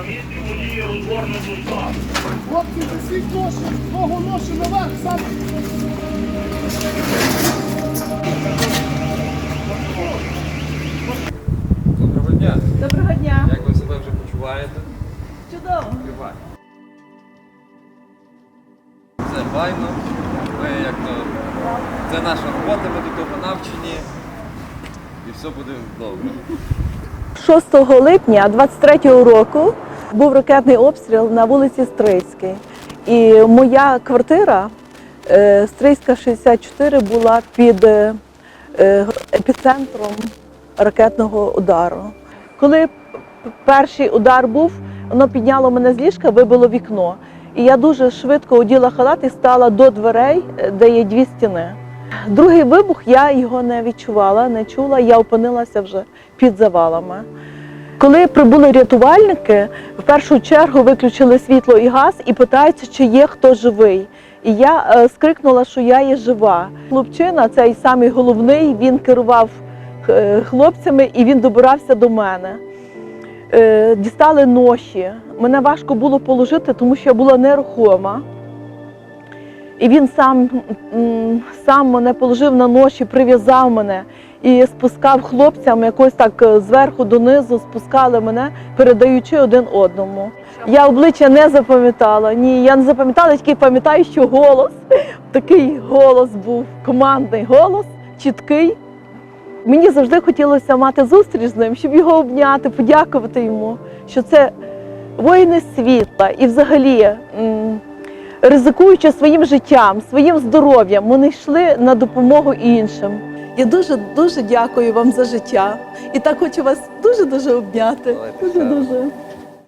На місці водії розгорнуто. Хлопці, несіть ноші, ногу ноші наверх, сам. Доброго дня. Доброго дня. Як ви себе вже почуваєте? Чудово. Тривай. Це файно. Ми як то. Це наша робота, ми до того навчені. І все буде добре. 6 липня 23-го року був ракетний обстріл на вулиці Стрийській. І моя квартира е, Стрийська 64 була під е, е, епіцентром ракетного удару. Коли перший удар був, воно підняло мене з ліжка, вибило вікно. І я дуже швидко оділа халат і стала до дверей, де є дві стіни. Другий вибух я його не відчувала, не чула. Я опинилася вже під завалами. Коли прибули рятувальники, в першу чергу виключили світло і газ і питаються, чи є хто живий. І я е, скрикнула, що я є жива. Хлопчина, цей самий головний, він керував е, хлопцями і він добирався до мене. Е, дістали ноші. Мене важко було положити, тому що я була нерухома. І він сам, сам мене положив на ноші, прив'язав мене і спускав хлопцям якось так е, зверху донизу, спускали мене, передаючи один одному. Я обличчя не запам'ятала. Ні, я не запам'ятала, тільки пам'ятаю, що голос, такий голос був, командний голос, чіткий. Мені завжди хотілося мати зустріч з ним, щоб його обняти, подякувати йому, що це воїни світла і взагалі. ризикуючи своїм життям, своїм здоров'ям, вони йшли на допомогу іншим. Я дуже дуже дякую вам за життя. І так хочу вас дуже дуже обняти. Дуже дуже.